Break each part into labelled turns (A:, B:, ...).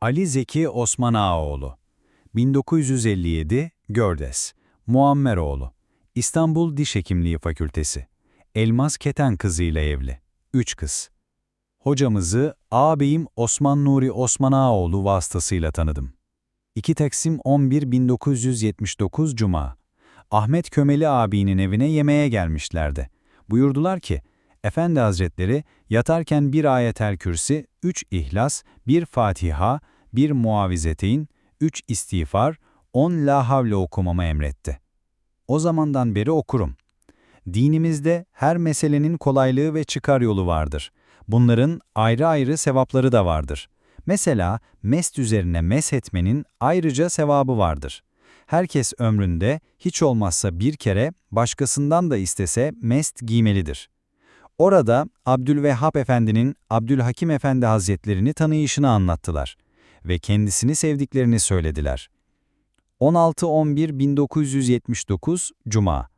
A: Ali Zeki Osman Ağaoğlu 1957 Gördes Muammeroğlu İstanbul Diş Hekimliği Fakültesi Elmas Keten kızıyla evli 3 kız Hocamızı ağabeyim Osman Nuri Osman Ağaoğlu vasıtasıyla tanıdım. 2 Taksim 11 1979 Cuma Ahmet Kömeli abinin evine yemeğe gelmişlerdi. Buyurdular ki, Efendi Hazretleri yatarken bir ayetel kürsi, üç ihlas, bir fatiha, bir muavizeteyn, üç istiğfar, on la havle okumamı emretti. O zamandan beri okurum. Dinimizde her meselenin kolaylığı ve çıkar yolu vardır. Bunların ayrı ayrı sevapları da vardır. Mesela mest üzerine mes etmenin ayrıca sevabı vardır. Herkes ömründe hiç olmazsa bir kere başkasından da istese mest giymelidir. Orada Abdülvehhab Efendi'nin Abdülhakim Efendi Hazretlerini tanıyışını anlattılar ve kendisini sevdiklerini söylediler. 16-11-1979 Cuma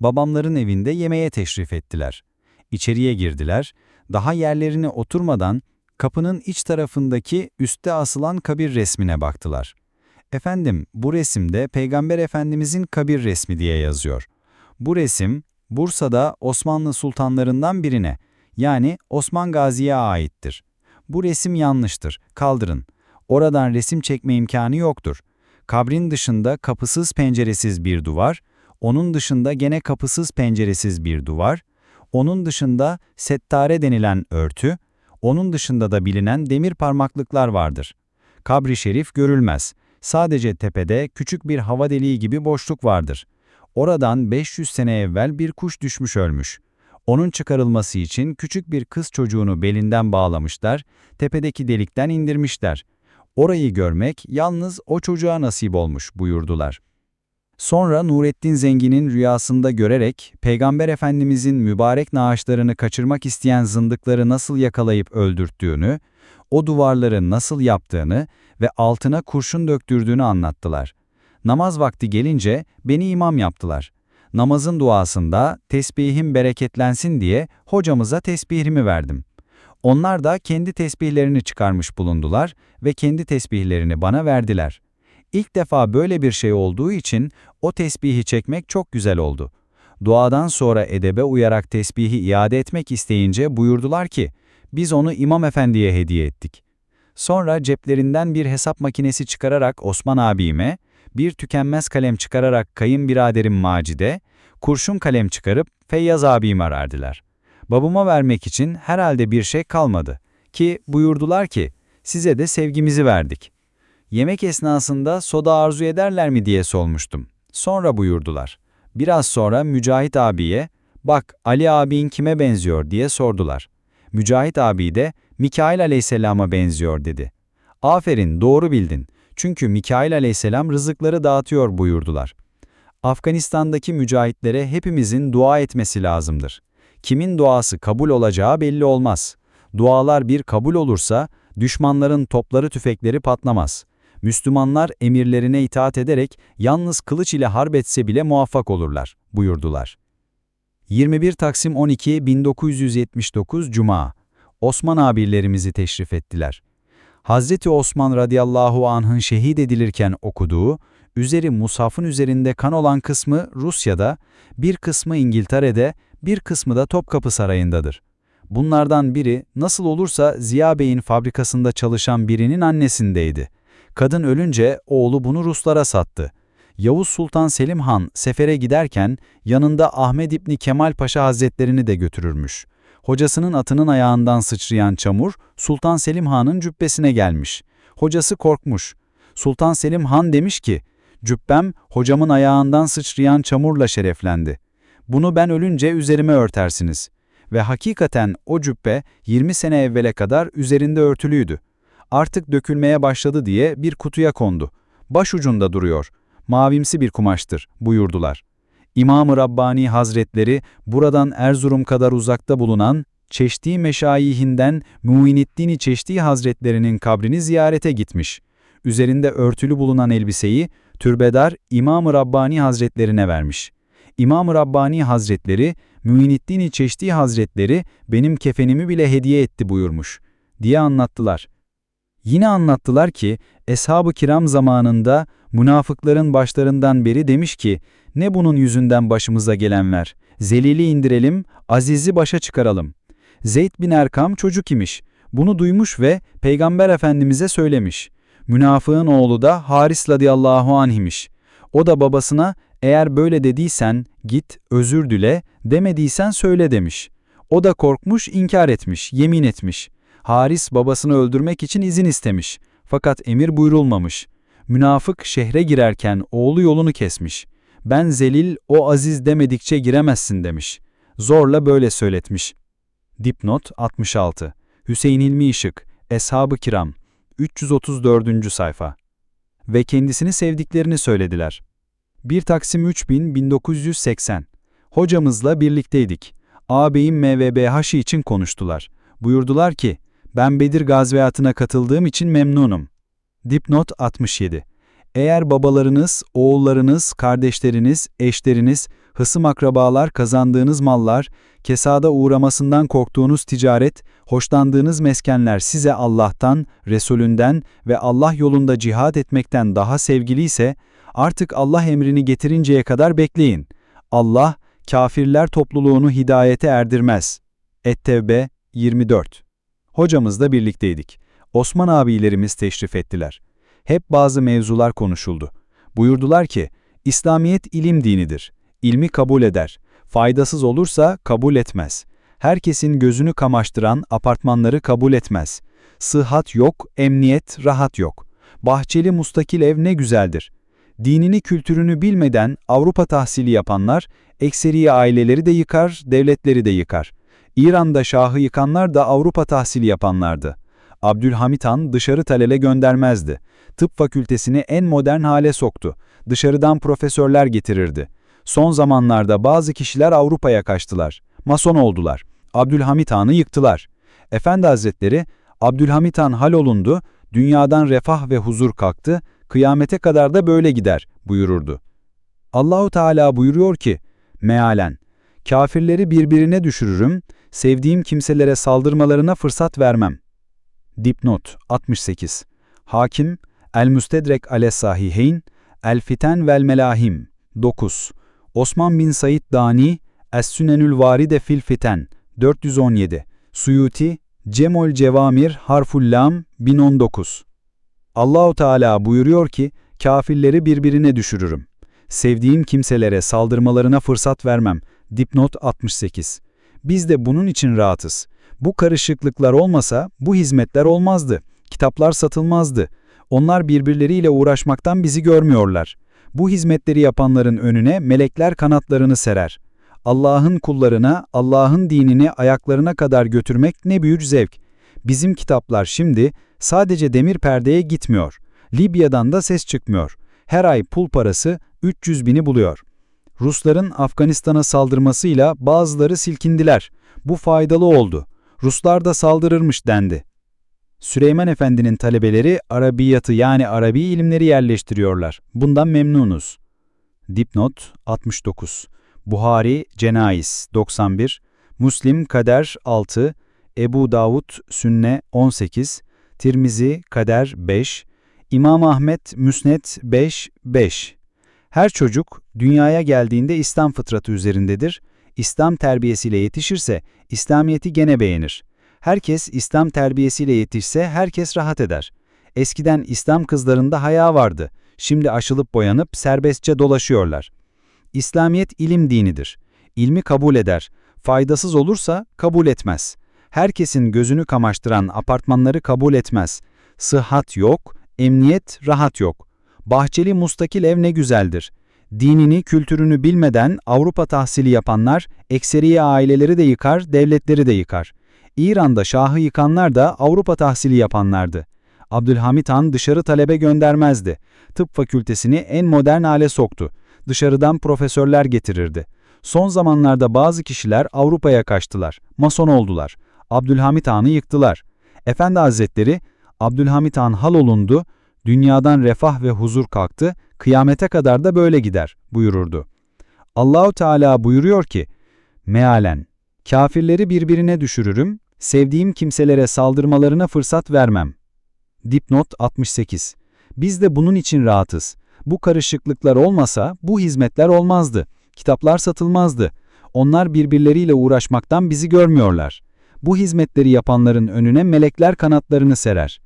A: Babamların evinde yemeğe teşrif ettiler. İçeriye girdiler, daha yerlerine oturmadan kapının iç tarafındaki üstte asılan kabir resmine baktılar. Efendim, bu resimde Peygamber Efendimizin kabir resmi diye yazıyor. Bu resim, Bursa'da Osmanlı sultanlarından birine, yani Osman Gazi'ye aittir. Bu resim yanlıştır, kaldırın. Oradan resim çekme imkanı yoktur. Kabrin dışında kapısız penceresiz bir duvar, onun dışında gene kapısız penceresiz bir duvar, onun dışında settare denilen örtü, onun dışında da bilinen demir parmaklıklar vardır. Kabri şerif görülmez. Sadece tepede küçük bir hava deliği gibi boşluk vardır. Oradan 500 sene evvel bir kuş düşmüş ölmüş. Onun çıkarılması için küçük bir kız çocuğunu belinden bağlamışlar, tepedeki delikten indirmişler. Orayı görmek yalnız o çocuğa nasip olmuş buyurdular. Sonra Nurettin Zengin'in rüyasında görerek Peygamber Efendimizin mübarek naaşlarını kaçırmak isteyen zındıkları nasıl yakalayıp öldürttüğünü, o duvarları nasıl yaptığını ve altına kurşun döktürdüğünü anlattılar. Namaz vakti gelince beni imam yaptılar. Namazın duasında tesbihim bereketlensin diye hocamıza tesbihimi verdim. Onlar da kendi tesbihlerini çıkarmış bulundular ve kendi tesbihlerini bana verdiler. İlk defa böyle bir şey olduğu için o tesbihi çekmek çok güzel oldu. Duadan sonra edebe uyarak tesbihi iade etmek isteyince buyurdular ki, biz onu İmam Efendi'ye hediye ettik. Sonra ceplerinden bir hesap makinesi çıkararak Osman abime, bir tükenmez kalem çıkararak kayınbiraderim Macide, kurşun kalem çıkarıp Feyyaz abime verdiler. Babama vermek için herhalde bir şey kalmadı. Ki buyurdular ki, size de sevgimizi verdik. Yemek esnasında soda arzu ederler mi diye sormuştum. Sonra buyurdular. Biraz sonra Mücahit abiye, bak Ali abin kime benziyor diye sordular. Mücahit abi de Mikail aleyhisselama benziyor dedi. Aferin doğru bildin. Çünkü Mikail aleyhisselam rızıkları dağıtıyor buyurdular. Afganistan'daki mücahitlere hepimizin dua etmesi lazımdır. Kimin duası kabul olacağı belli olmaz. Dualar bir kabul olursa düşmanların topları tüfekleri patlamaz. Müslümanlar emirlerine itaat ederek yalnız kılıç ile harp etse bile muvaffak olurlar buyurdular. 21 Taksim 12 1979 Cuma Osman abilerimizi teşrif ettiler. Hazreti Osman radıyallahu anh'ın şehit edilirken okuduğu, üzeri Musaf'ın üzerinde kan olan kısmı Rusya'da, bir kısmı İngiltere'de, bir kısmı da Topkapı Sarayı'ndadır. Bunlardan biri nasıl olursa Ziya Bey'in fabrikasında çalışan birinin annesindeydi. Kadın ölünce oğlu bunu Ruslara sattı. Yavuz Sultan Selim Han sefere giderken yanında Ahmet İbni Kemal Paşa Hazretlerini de götürürmüş. Hocasının atının ayağından sıçrayan çamur Sultan Selim Han'ın cübbesine gelmiş. Hocası korkmuş. Sultan Selim Han demiş ki, cübbem hocamın ayağından sıçrayan çamurla şereflendi. Bunu ben ölünce üzerime örtersiniz. Ve hakikaten o cübbe 20 sene evvele kadar üzerinde örtülüydü. Artık dökülmeye başladı diye bir kutuya kondu. Baş ucunda duruyor. Mavimsi bir kumaştır buyurdular. İmam-ı Rabbani Hazretleri buradan Erzurum kadar uzakta bulunan Çeşdi Meşayihinden Muiniddin Çeşdi Hazretlerinin kabrini ziyarete gitmiş. Üzerinde örtülü bulunan elbiseyi türbedar İmam-ı Rabbani Hazretlerine vermiş. İmam-ı Rabbani Hazretleri, Muiniddin Çeşdi Hazretleri benim kefenimi bile hediye etti buyurmuş diye anlattılar. Yine anlattılar ki, Eshab-ı Kiram zamanında münafıkların başlarından biri demiş ki, ne bunun yüzünden başımıza gelenler, zelili indirelim, azizi başa çıkaralım. Zeyd bin Erkam çocuk imiş, bunu duymuş ve Peygamber Efendimiz'e söylemiş. Münafığın oğlu da Haris radıyallahu anh imiş. O da babasına, eğer böyle dediysen git özür dile, demediysen söyle demiş. O da korkmuş, inkar etmiş, yemin etmiş. Haris babasını öldürmek için izin istemiş. Fakat emir buyurulmamış. Münafık şehre girerken oğlu yolunu kesmiş. Ben zelil, o aziz demedikçe giremezsin demiş. Zorla böyle söyletmiş. Dipnot 66 Hüseyin İlmi Işık, Eshab-ı Kiram 334. sayfa Ve kendisini sevdiklerini söylediler. 1 Taksim 3000 1980 Hocamızla birlikteydik. Ağabeyim MVBH için konuştular. Buyurdular ki, ben Bedir gazveyatına katıldığım için memnunum. Dipnot 67 Eğer babalarınız, oğullarınız, kardeşleriniz, eşleriniz, hısım akrabalar kazandığınız mallar, kesada uğramasından korktuğunuz ticaret, hoşlandığınız meskenler size Allah'tan, Resulünden ve Allah yolunda cihad etmekten daha sevgiliyse, artık Allah emrini getirinceye kadar bekleyin. Allah, kafirler topluluğunu hidayete erdirmez. Et-Tevbe 24 Hocamızla birlikteydik. Osman abilerimiz teşrif ettiler. Hep bazı mevzular konuşuldu. Buyurdular ki, İslamiyet ilim dinidir. İlmi kabul eder. Faydasız olursa kabul etmez. Herkesin gözünü kamaştıran apartmanları kabul etmez. Sıhhat yok, emniyet, rahat yok. Bahçeli mustakil ev ne güzeldir. Dinini kültürünü bilmeden Avrupa tahsili yapanlar, ekseriye aileleri de yıkar, devletleri de yıkar. İran'da şahı yıkanlar da Avrupa tahsili yapanlardı. Abdülhamit Han dışarı talele göndermezdi. Tıp fakültesini en modern hale soktu. Dışarıdan profesörler getirirdi. Son zamanlarda bazı kişiler Avrupa'ya kaçtılar. Mason oldular. Abdülhamit Han'ı yıktılar. Efendi Hazretleri, Abdülhamit Han hal olundu, dünyadan refah ve huzur kalktı, kıyamete kadar da böyle gider buyururdu. Allahu Teala buyuruyor ki, mealen, kafirleri birbirine düşürürüm, sevdiğim kimselere saldırmalarına fırsat vermem. Dipnot 68 Hakim, El-Müstedrek ale-Sahiheyn, El-Fiten vel-Melahim 9 Osman bin Said Dani, Es-Sünenül Varide fil Fiten 417 Suyuti, Cemol Cevamir Harful Lam 1019 Allahu Teala buyuruyor ki, kafirleri birbirine düşürürüm. Sevdiğim kimselere saldırmalarına fırsat vermem. Dipnot 68 Biz de bunun için rahatız. Bu karışıklıklar olmasa bu hizmetler olmazdı. Kitaplar satılmazdı. Onlar birbirleriyle uğraşmaktan bizi görmüyorlar. Bu hizmetleri yapanların önüne melekler kanatlarını serer. Allah'ın kullarına, Allah'ın dinini ayaklarına kadar götürmek ne büyük zevk. Bizim kitaplar şimdi sadece demir perdeye gitmiyor. Libya'dan da ses çıkmıyor. Her ay pul parası 300 bini buluyor. Rusların Afganistan'a saldırmasıyla bazıları silkindiler. Bu faydalı oldu. Ruslar da saldırırmış dendi. Süleyman Efendi'nin talebeleri Arabiyatı yani Arabi ilimleri yerleştiriyorlar. Bundan memnunuz. Dipnot 69 Buhari Cenaiz 91 Muslim Kader 6 Ebu Davud Sünne 18 Tirmizi Kader 5 İmam Ahmet Müsnet 5 5 Her çocuk dünyaya geldiğinde İslam fıtratı üzerindedir. İslam terbiyesiyle yetişirse İslamiyeti gene beğenir. Herkes İslam terbiyesiyle yetişse herkes rahat eder. Eskiden İslam kızlarında haya vardı. Şimdi aşılıp boyanıp serbestçe dolaşıyorlar. İslamiyet ilim dinidir. İlmi kabul eder. Faydasız olursa kabul etmez. Herkesin gözünü kamaştıran apartmanları kabul etmez. Sıhhat yok, emniyet, rahat yok. Bahçeli mustakil ev ne güzeldir. Dinini, kültürünü bilmeden Avrupa tahsili yapanlar, ekseriye aileleri de yıkar, devletleri de yıkar. İran'da şahı yıkanlar da Avrupa tahsili yapanlardı. Abdülhamit Han dışarı talebe göndermezdi. Tıp fakültesini en modern hale soktu. Dışarıdan profesörler getirirdi. Son zamanlarda bazı kişiler Avrupa'ya kaçtılar. Mason oldular. Abdülhamit Han'ı yıktılar. Efendi Hazretleri, Abdülhamit Han hal olundu, dünyadan refah ve huzur kalktı, kıyamete kadar da böyle gider buyururdu. Allahu Teala buyuruyor ki, mealen, kafirleri birbirine düşürürüm, sevdiğim kimselere saldırmalarına fırsat vermem. Dipnot 68. Biz de bunun için rahatız. Bu karışıklıklar olmasa bu hizmetler olmazdı. Kitaplar satılmazdı. Onlar birbirleriyle uğraşmaktan bizi görmüyorlar. Bu hizmetleri yapanların önüne melekler kanatlarını serer.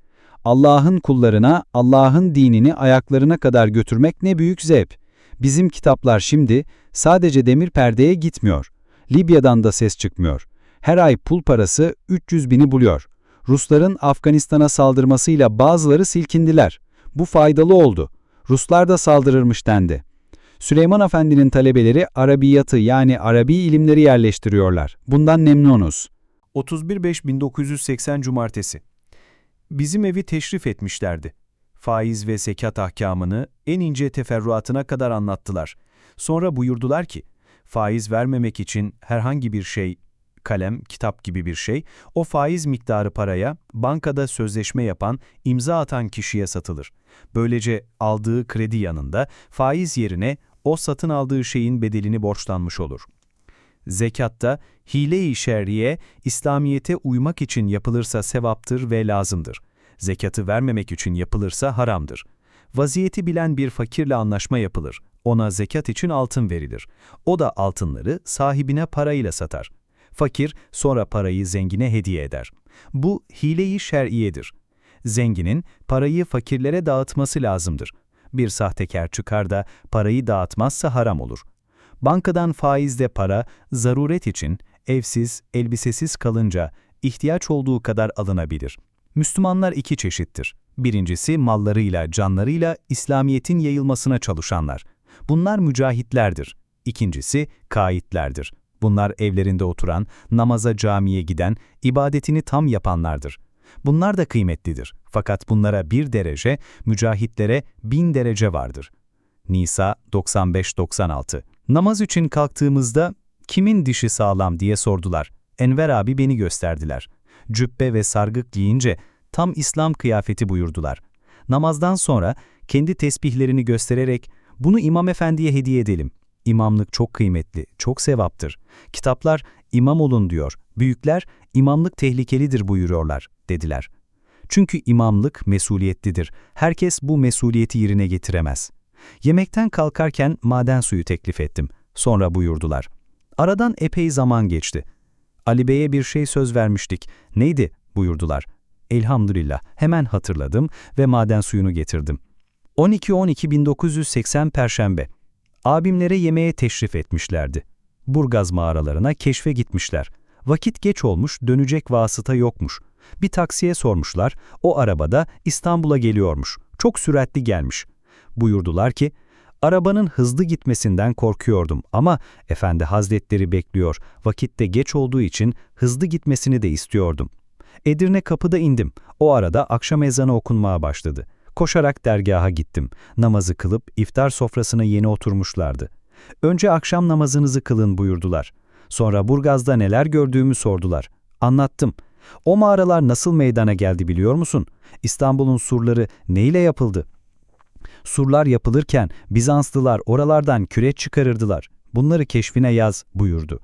A: Allah'ın kullarına, Allah'ın dinini ayaklarına kadar götürmek ne büyük zevk. Bizim kitaplar şimdi sadece demir perdeye gitmiyor. Libya'dan da ses çıkmıyor. Her ay pul parası 300 bini buluyor. Rusların Afganistan'a saldırmasıyla bazıları silkindiler. Bu faydalı oldu. Ruslar da saldırırmış dendi. Süleyman Efendi'nin talebeleri Arabiyatı yani Arabi ilimleri yerleştiriyorlar. Bundan memnunuz.
B: 31.5.1980 Cumartesi. Bizim evi teşrif etmişlerdi. Faiz ve zekat ahkamını en ince teferruatına kadar anlattılar. Sonra buyurdular ki, faiz vermemek için herhangi bir şey, kalem, kitap gibi bir şey, o faiz miktarı paraya, bankada sözleşme yapan, imza atan kişiye satılır. Böylece aldığı kredi yanında faiz yerine o satın aldığı şeyin bedelini borçlanmış olur. Zekatta hile-i şerriye, İslamiyete uymak için yapılırsa sevaptır ve lazımdır. Zekatı vermemek için yapılırsa haramdır. Vaziyeti bilen bir fakirle anlaşma yapılır. Ona zekat için altın verilir. O da altınları sahibine parayla satar. Fakir sonra parayı zengine hediye eder. Bu hile-i şer'iyedir. Zenginin parayı fakirlere dağıtması lazımdır. Bir sahtekar çıkar da parayı dağıtmazsa haram olur. Bankadan faizde para, zaruret için, evsiz, elbisesiz kalınca ihtiyaç olduğu kadar alınabilir. Müslümanlar iki çeşittir. Birincisi mallarıyla, canlarıyla İslamiyet'in yayılmasına çalışanlar. Bunlar mücahitlerdir. İkincisi kaitlerdir. Bunlar evlerinde oturan, namaza camiye giden, ibadetini tam yapanlardır. Bunlar da kıymetlidir. Fakat bunlara bir derece, mücahitlere bin derece vardır. Nisa 95-96 Namaz için kalktığımızda kimin dişi sağlam diye sordular. Enver abi beni gösterdiler. Cübbe ve sargık giyince tam İslam kıyafeti buyurdular. Namazdan sonra kendi tesbihlerini göstererek bunu İmam Efendi'ye hediye edelim. İmamlık çok kıymetli, çok sevaptır. Kitaplar imam olun diyor. Büyükler imamlık tehlikelidir buyuruyorlar, dediler. Çünkü imamlık mesuliyetlidir. Herkes bu mesuliyeti yerine getiremez. Yemekten kalkarken maden suyu teklif ettim. Sonra buyurdular. Aradan epey zaman geçti. Ali Bey'e bir şey söz vermiştik. Neydi? buyurdular. Elhamdülillah hemen hatırladım ve maden suyunu getirdim. 12-12-1980 Perşembe. Abimlere yemeğe teşrif etmişlerdi. Burgaz mağaralarına keşfe gitmişler. Vakit geç olmuş, dönecek vasıta yokmuş. Bir taksiye sormuşlar, o arabada İstanbul'a geliyormuş. Çok süratli gelmiş. Buyurdular ki, arabanın hızlı gitmesinden korkuyordum ama Efendi Hazretleri bekliyor, vakitte geç olduğu için hızlı gitmesini de istiyordum. Edirne kapıda indim. O arada akşam ezanı okunmaya başladı. Koşarak dergaha gittim. Namazı kılıp iftar sofrasına yeni oturmuşlardı. Önce akşam namazınızı kılın buyurdular. Sonra Burgaz'da neler gördüğümü sordular. Anlattım. O mağaralar nasıl meydana geldi biliyor musun? İstanbul'un surları neyle yapıldı? Surlar yapılırken Bizanslılar oralardan küreç çıkarırdılar. Bunları keşfine yaz buyurdu.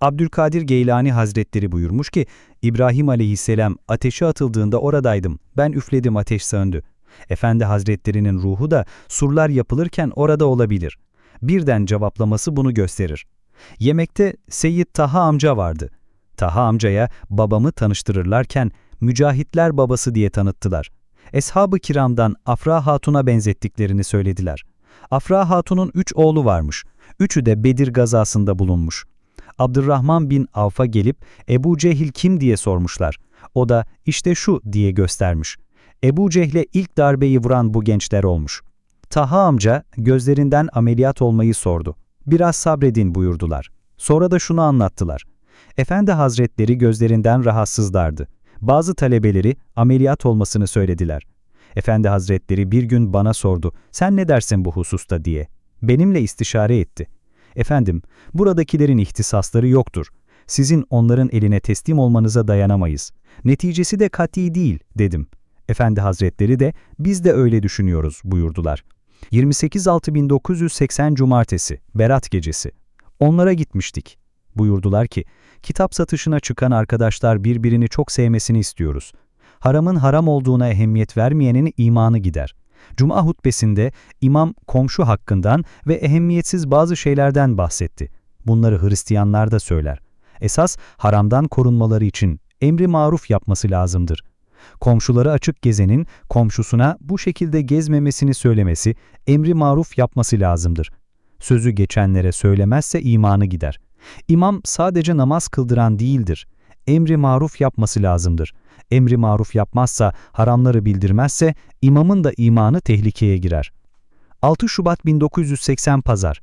B: Abdülkadir Geylani Hazretleri buyurmuş ki, İbrahim aleyhisselam ateşe atıldığında oradaydım, ben üfledim ateş söndü. Efendi Hazretlerinin ruhu da surlar yapılırken orada olabilir. Birden cevaplaması bunu gösterir. Yemekte Seyyid Taha amca vardı. Taha amcaya babamı tanıştırırlarken mücahitler babası diye tanıttılar. Eshab-ı kiramdan Afra Hatun'a benzettiklerini söylediler. Afra Hatun'un üç oğlu varmış. Üçü de Bedir gazasında bulunmuş. Abdurrahman bin Avf'a gelip Ebu Cehil kim diye sormuşlar. O da işte şu diye göstermiş. Ebu Cehle ilk darbeyi vuran bu gençler olmuş. Taha amca gözlerinden ameliyat olmayı sordu. Biraz sabredin buyurdular. Sonra da şunu anlattılar. Efendi Hazretleri gözlerinden rahatsızlardı. Bazı talebeleri ameliyat olmasını söylediler. Efendi Hazretleri bir gün bana sordu, sen ne dersin bu hususta diye. Benimle istişare etti. Efendim, buradakilerin ihtisasları yoktur. Sizin onların eline teslim olmanıza dayanamayız. Neticesi de kat'i değil, dedim. Efendi Hazretleri de biz de öyle düşünüyoruz buyurdular. 28.6.1980 Cumartesi, Berat Gecesi. Onlara gitmiştik. Buyurdular ki, kitap satışına çıkan arkadaşlar birbirini çok sevmesini istiyoruz.
C: haramın haram olduğuna ehemmiyet vermeyenin imanı gider. Cuma hutbesinde imam komşu hakkından ve ehemmiyetsiz bazı şeylerden bahsetti. Bunları Hristiyanlar da söyler. Esas haramdan korunmaları için emri maruf yapması lazımdır. Komşuları açık gezenin komşusuna bu şekilde gezmemesini söylemesi, emri maruf yapması lazımdır. Sözü geçenlere söylemezse imanı gider. İmam sadece namaz kıldıran değildir. Emri maruf yapması lazımdır. Emri maruf yapmazsa, haramları bildirmezse imamın da imanı tehlikeye girer. 6 Şubat 1980 Pazar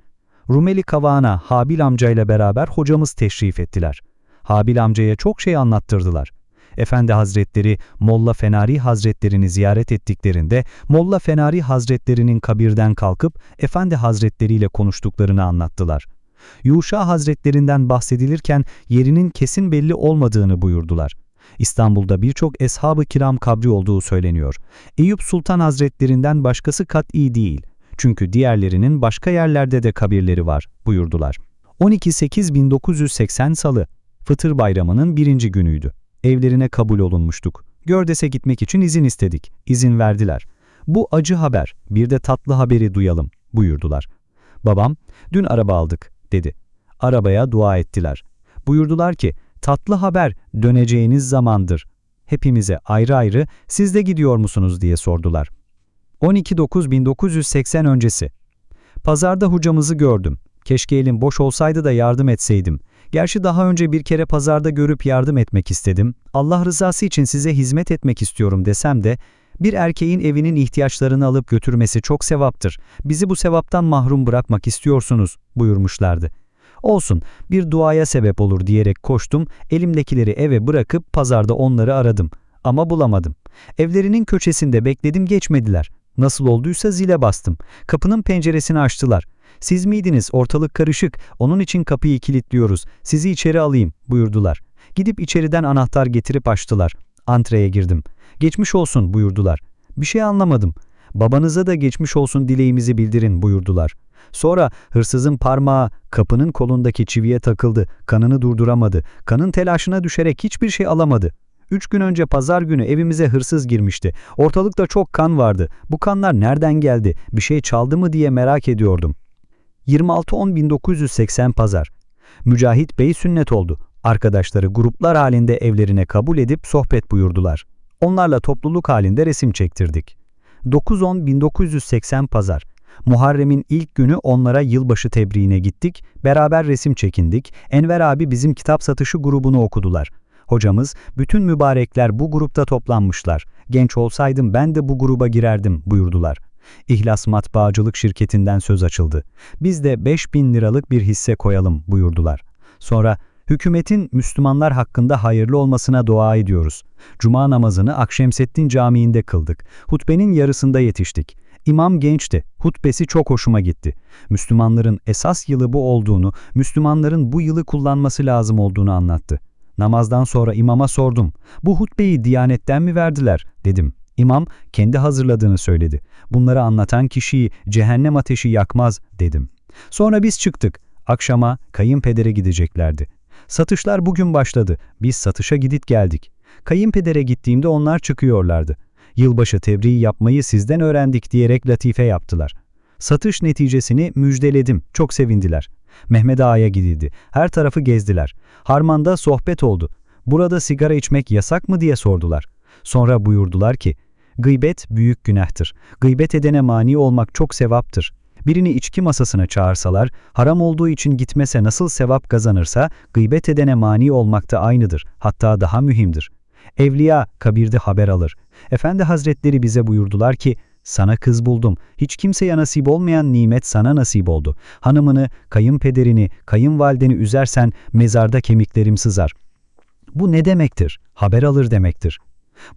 C: Rumeli Kavağı'na Habil amcayla beraber hocamız teşrif ettiler. Habil amcaya çok şey anlattırdılar. Efendi Hazretleri Molla Fenari Hazretlerini ziyaret ettiklerinde Molla Fenari Hazretlerinin kabirden kalkıp Efendi Hazretleri ile konuştuklarını anlattılar. Yuşa Hazretlerinden bahsedilirken yerinin kesin belli olmadığını buyurdular. İstanbul'da birçok eshab-ı kiram kabri olduğu söyleniyor. Eyüp Sultan Hazretlerinden başkası kat'i değil. Çünkü diğerlerinin başka yerlerde de kabirleri var buyurdular. 12.8.1980 Salı, Fıtır Bayramı'nın birinci günüydü. Evlerine kabul olunmuştuk. Gördes'e gitmek için izin istedik. İzin verdiler. Bu acı haber, bir de tatlı haberi duyalım buyurdular. Babam, dün araba aldık dedi. Arabaya dua ettiler. Buyurdular ki, tatlı haber döneceğiniz zamandır. Hepimize ayrı ayrı siz de gidiyor musunuz diye sordular. 12.9.1980 öncesi. Pazarda hocamızı gördüm. Keşke elim boş olsaydı da yardım etseydim. Gerçi daha önce bir kere pazarda görüp yardım etmek istedim. Allah rızası için size hizmet etmek istiyorum desem de, bir erkeğin evinin ihtiyaçlarını alıp götürmesi çok sevaptır. Bizi bu sevaptan mahrum bırakmak istiyorsunuz buyurmuşlardı. Olsun, bir duaya sebep olur diyerek koştum, elimdekileri eve bırakıp pazarda onları aradım. Ama bulamadım. Evlerinin köşesinde bekledim geçmediler. Nasıl olduysa zile bastım. Kapının penceresini açtılar. Siz miydiniz? Ortalık karışık. Onun için kapıyı kilitliyoruz. Sizi içeri alayım buyurdular. Gidip içeriden anahtar getirip açtılar. Antreye girdim. Geçmiş olsun buyurdular. Bir şey anlamadım. Babanıza da geçmiş olsun dileğimizi bildirin buyurdular. Sonra hırsızın parmağı kapının kolundaki çiviye takıldı. Kanını durduramadı. Kanın telaşına düşerek hiçbir şey alamadı. Üç gün önce pazar günü evimize hırsız girmişti. Ortalıkta çok kan vardı. Bu kanlar nereden geldi? Bir şey çaldı mı diye merak ediyordum. 26.10.1980 Pazar Mücahit Bey sünnet oldu. Arkadaşları gruplar halinde evlerine kabul edip sohbet buyurdular. Onlarla topluluk halinde resim çektirdik. 9.10.1980 Pazar Muharrem'in ilk günü onlara yılbaşı tebriğine gittik, beraber resim çekindik, Enver abi bizim kitap satışı grubunu okudular. Hocamız, bütün mübarekler bu grupta toplanmışlar. Genç olsaydım ben de bu gruba girerdim buyurdular. İhlas Matbaacılık Şirketi'nden söz açıldı. Biz de 5000 liralık bir hisse koyalım buyurdular. Sonra hükümetin Müslümanlar hakkında hayırlı olmasına dua ediyoruz. Cuma namazını Akşemseddin Camii'nde kıldık. Hutbenin yarısında yetiştik. İmam gençti. Hutbesi çok hoşuma gitti. Müslümanların esas yılı bu olduğunu, Müslümanların bu yılı kullanması lazım olduğunu anlattı. Namazdan sonra imama sordum. Bu hutbeyi Diyanet'ten mi verdiler? dedim. İmam kendi hazırladığını söyledi. Bunları anlatan kişiyi cehennem ateşi yakmaz dedim. Sonra biz çıktık. Akşama kayınpedere gideceklerdi. Satışlar bugün başladı. Biz satışa gidip geldik. Kayınpedere gittiğimde onlar çıkıyorlardı. Yılbaşı tebriği yapmayı sizden öğrendik diyerek latife yaptılar. Satış neticesini müjdeledim. Çok sevindiler. Mehmet Ağa'ya gidildi. Her tarafı gezdiler. Harman'da sohbet oldu. Burada sigara içmek yasak mı diye sordular. Sonra buyurdular ki, gıybet büyük günahtır. Gıybet edene mani olmak çok sevaptır. Birini içki masasına çağırsalar, haram olduğu için gitmese nasıl sevap kazanırsa, gıybet edene mani olmak da aynıdır. Hatta daha mühimdir. Evliya kabirde haber alır. Efendi Hazretleri bize buyurdular ki, sana kız buldum. Hiç kimseye nasip olmayan nimet sana nasip oldu. Hanımını, kayınpederini, kayınvalideni üzersen mezarda kemiklerim sızar. Bu ne demektir? Haber alır demektir.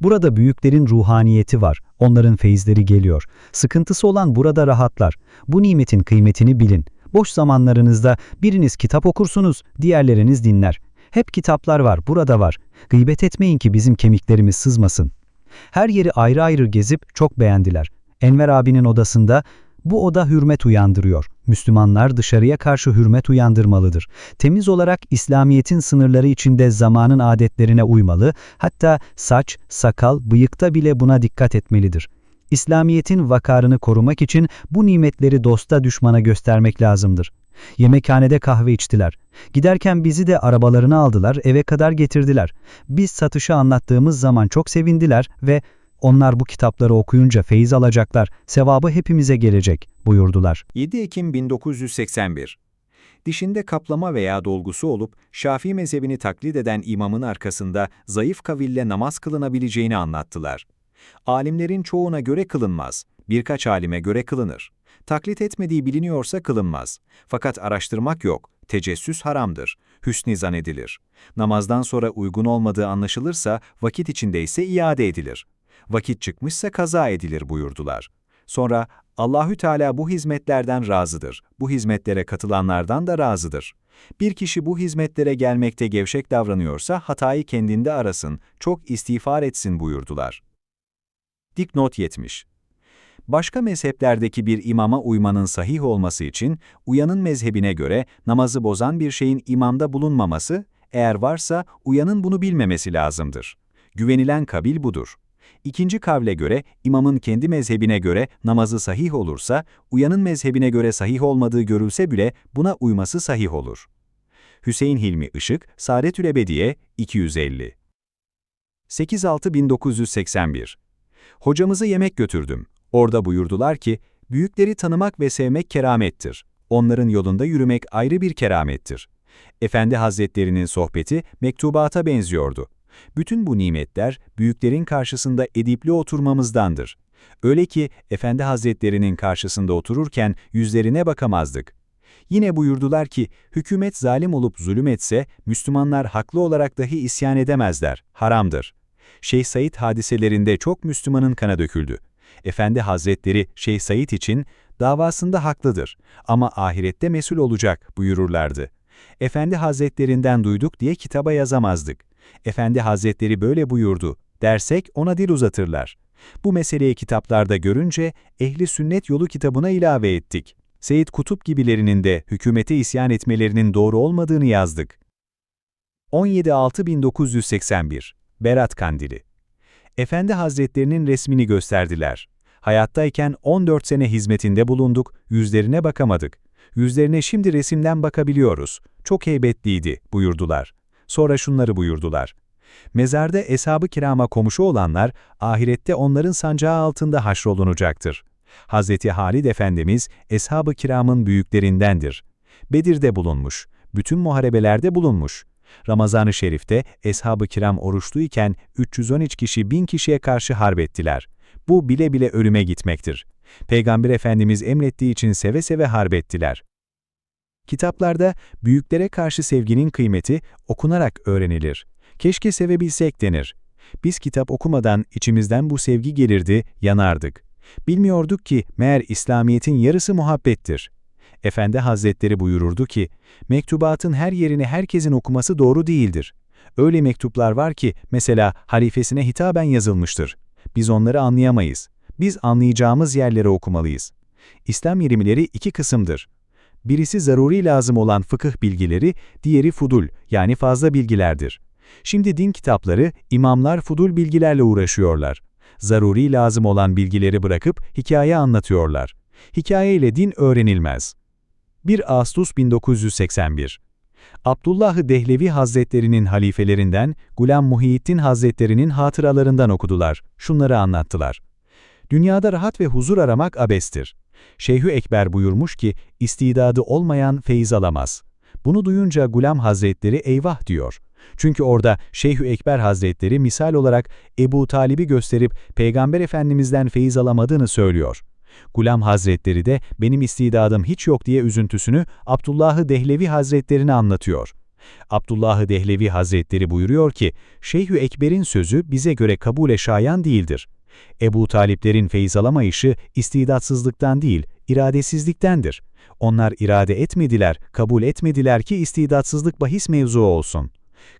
C: Burada büyüklerin ruhaniyeti var. Onların feyizleri geliyor. Sıkıntısı olan burada rahatlar. Bu nimetin kıymetini bilin. Boş zamanlarınızda biriniz kitap okursunuz, diğerleriniz dinler. Hep kitaplar var, burada var. Gıybet etmeyin ki bizim kemiklerimiz sızmasın. Her yeri ayrı ayrı gezip çok beğendiler. Enver abinin odasında Bu oda hürmet uyandırıyor. Müslümanlar dışarıya karşı hürmet uyandırmalıdır. Temiz olarak İslamiyet'in sınırları içinde zamanın adetlerine uymalı, hatta saç, sakal, bıyıkta bile buna dikkat etmelidir. İslamiyet'in vakarını korumak için bu nimetleri dosta düşmana göstermek lazımdır. Yemekhanede kahve içtiler. Giderken bizi de arabalarına aldılar, eve kadar getirdiler. Biz satışı anlattığımız zaman çok sevindiler ve onlar bu kitapları okuyunca feyiz alacaklar, sevabı hepimize gelecek buyurdular.
D: 7 Ekim 1981 Dişinde kaplama veya dolgusu olup Şafii mezhebini taklit eden imamın arkasında zayıf kaville namaz kılınabileceğini anlattılar. Alimlerin çoğuna göre kılınmaz, birkaç alime göre kılınır. Taklit etmediği biliniyorsa kılınmaz. Fakat araştırmak yok, tecessüs haramdır, hüsnü zannedilir. Namazdan sonra uygun olmadığı anlaşılırsa vakit içindeyse iade edilir. Vakit çıkmışsa kaza edilir buyurdular. Sonra Allahü Teala bu hizmetlerden razıdır. Bu hizmetlere katılanlardan da razıdır. Bir kişi bu hizmetlere gelmekte gevşek davranıyorsa hatayı kendinde arasın, çok istiğfar etsin buyurdular. Dipnot 70 Başka mezheplerdeki bir imama uymanın sahih olması için, uyanın mezhebine göre namazı bozan bir şeyin imamda bulunmaması, eğer varsa uyanın bunu bilmemesi lazımdır. Güvenilen kabil budur. İkinci kavle göre, imamın kendi mezhebine göre namazı sahih olursa, uyanın mezhebine göre sahih olmadığı görülse bile buna uyması sahih olur. Hüseyin Hilmi Işık, Saadetül Ebediye, 250 8-6-1981 Hocamızı yemek götürdüm. Orada buyurdular ki, büyükleri tanımak ve sevmek keramettir. Onların yolunda yürümek ayrı bir keramettir. Efendi Hazretlerinin sohbeti mektubata benziyordu. Bütün bu nimetler büyüklerin karşısında edipli oturmamızdandır. Öyle ki Efendi Hazretlerinin karşısında otururken yüzlerine bakamazdık. Yine buyurdular ki, hükümet zalim olup zulüm etse, Müslümanlar haklı olarak dahi isyan edemezler, haramdır. Şeyh Said hadiselerinde çok Müslümanın kana döküldü. Efendi Hazretleri Şeyh Said için, davasında haklıdır ama ahirette mesul olacak buyururlardı. Efendi Hazretlerinden duyduk diye kitaba yazamazdık. Efendi Hazretleri böyle buyurdu dersek ona dil uzatırlar. Bu meseleyi kitaplarda görünce Ehli Sünnet Yolu kitabına ilave ettik. Seyyid Kutup gibilerinin de hükümete isyan etmelerinin doğru olmadığını yazdık. 17.6.1981 Berat Kandili Efendi Hazretlerinin resmini gösterdiler. Hayattayken 14 sene hizmetinde bulunduk, yüzlerine bakamadık. Yüzlerine şimdi resimden bakabiliyoruz. Çok heybetliydi, buyurdular. Sonra şunları buyurdular. Mezarda eshab-ı kirama komşu olanlar, ahirette onların sancağı altında haşrolunacaktır. Hazreti Halid Efendimiz, eshab-ı kiramın büyüklerindendir. Bedir'de bulunmuş, bütün muharebelerde bulunmuş. Ramazan-ı Şerif'te eshab-ı kiram oruçluyken 313 kişi 1000 kişiye karşı harbettiler. Bu bile bile ölüme gitmektir. Peygamber Efendimiz emrettiği için seve seve harbettiler. Kitaplarda büyüklere karşı sevginin kıymeti okunarak öğrenilir. Keşke sevebilsek denir. Biz kitap okumadan içimizden bu sevgi gelirdi, yanardık. Bilmiyorduk ki meğer İslamiyet'in yarısı muhabbettir. Efendi Hazretleri buyururdu ki, mektubatın her yerini herkesin okuması doğru değildir. Öyle mektuplar var ki mesela halifesine hitaben yazılmıştır. Biz onları anlayamayız. Biz anlayacağımız yerlere okumalıyız. İslam ilimleri iki kısımdır. Birisi zaruri lazım olan fıkıh bilgileri, diğeri fudul yani fazla bilgilerdir. Şimdi din kitapları, imamlar fudul bilgilerle uğraşıyorlar. Zaruri lazım olan bilgileri bırakıp hikaye anlatıyorlar. Hikaye ile din öğrenilmez. 1 Ağustos 1981 Abdullah Dehlevi Hazretlerinin halifelerinden Gulam Muhyiddin Hazretlerinin hatıralarından okudular. Şunları anlattılar. Dünyada rahat ve huzur aramak abestir. Şeyhü Ekber buyurmuş ki, istidadı olmayan feyiz alamaz. Bunu duyunca Gulam Hazretleri eyvah diyor. Çünkü orada Şeyhü Ekber Hazretleri misal olarak Ebu Talib'i gösterip Peygamber Efendimiz'den feyiz alamadığını söylüyor. Gulam Hazretleri de benim istidadım hiç yok diye üzüntüsünü Abdullah Dehlevi Hazretlerine anlatıyor. Abdullah Dehlevi Hazretleri buyuruyor ki, Şeyhü Ekber'in sözü bize göre kabule şayan değildir. Ebu Taliplerin feyiz alamayışı istidatsızlıktan değil, iradesizliktendir. Onlar irade etmediler, kabul etmediler ki istidatsızlık bahis mevzu olsun.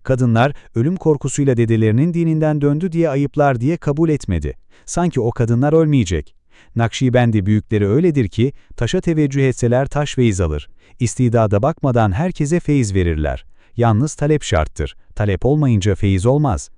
D: Kadınlar ölüm korkusuyla dedelerinin dininden döndü diye ayıplar diye kabul etmedi. Sanki o kadınlar ölmeyecek. Nakşibendi büyükleri öyledir ki, taşa teveccüh etseler taş feyiz alır. İstidada bakmadan herkese feyiz verirler. Yalnız talep şarttır. Talep olmayınca feyiz olmaz.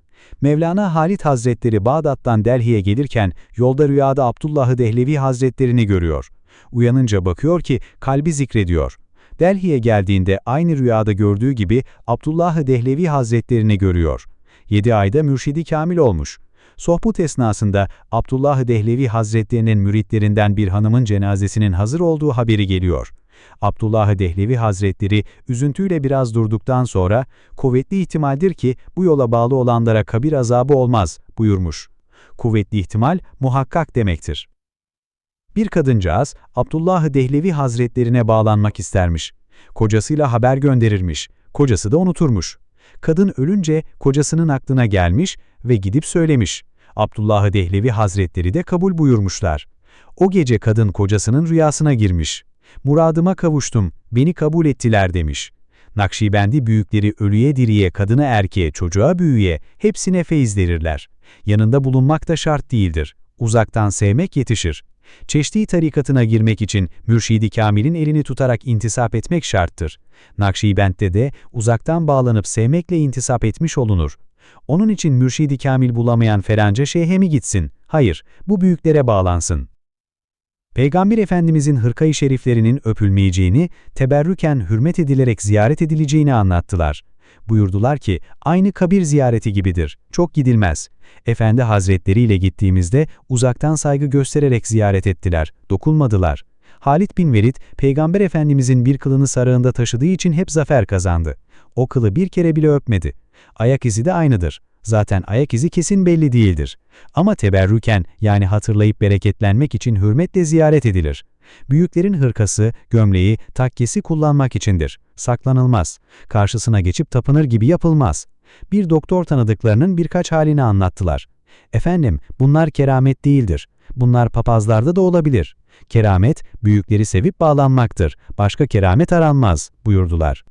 D: Mevlana Halit Hazretleri Bağdat'tan Delhi'ye gelirken yolda rüyada Abdullah-ı Dehlevi Hazretlerini görüyor. Uyanınca bakıyor ki kalbi zikrediyor. Delhi'ye geldiğinde aynı rüyada gördüğü gibi Abdullah-ı Dehlevi Hazretlerini görüyor. 7 ayda mürşidi kamil olmuş. Sohbet esnasında Abdullah-ı Dehlevi Hazretlerinin müritlerinden bir hanımın cenazesinin hazır olduğu haberi geliyor. Abdullah-ı Dehlevi Hazretleri üzüntüyle biraz durduktan sonra, kuvvetli ihtimaldir ki bu yola bağlı olanlara kabir azabı olmaz buyurmuş. Kuvvetli ihtimal muhakkak demektir. Bir kadıncağız Abdullah-ı Dehlevi Hazretlerine bağlanmak istermiş. Kocasıyla haber gönderirmiş. Kocası da unuturmuş. Kadın ölünce kocasının aklına gelmiş ve gidip söylemiş. Abdullah-ı Dehlevi Hazretleri de kabul buyurmuşlar. O gece kadın kocasının rüyasına girmiş. Muradıma kavuştum, beni kabul ettiler demiş. Nakşibendi büyükleri ölüye diriye, kadına erkeğe, çocuğa büyüye hepsine feyiz verirler. Yanında bulunmak da şart değildir. Uzaktan sevmek yetişir. Çeşdi tarikatına girmek için Mürşidi Kamil'in elini tutarak intisap etmek şarttır. Nakşibend'de de uzaktan bağlanıp sevmekle intisap etmiş olunur. Onun için Mürşidi Kamil bulamayan Feranca Şeyh'e mi gitsin? Hayır, bu büyüklere bağlansın. Peygamber Efendimizin hırkayı şeriflerinin öpülmeyeceğini, teberrüken hürmet edilerek ziyaret edileceğini anlattılar. Buyurdular ki, aynı kabir ziyareti gibidir, çok gidilmez. Efendi Hazretleri ile gittiğimizde uzaktan saygı göstererek ziyaret ettiler, dokunmadılar. Halit bin Velid, Peygamber Efendimizin bir kılını sarığında taşıdığı için hep zafer kazandı. O kılı bir kere bile öpmedi. Ayak izi de aynıdır. Zaten ayak izi kesin belli değildir. Ama teberrüken yani hatırlayıp bereketlenmek için hürmetle ziyaret edilir. Büyüklerin hırkası, gömleği, takkesi kullanmak içindir. Saklanılmaz. Karşısına geçip tapınır gibi yapılmaz. Bir doktor tanıdıklarının birkaç halini anlattılar. Efendim, bunlar keramet değildir. Bunlar papazlarda da olabilir. Keramet, büyükleri sevip bağlanmaktır. Başka keramet aranmaz, buyurdular.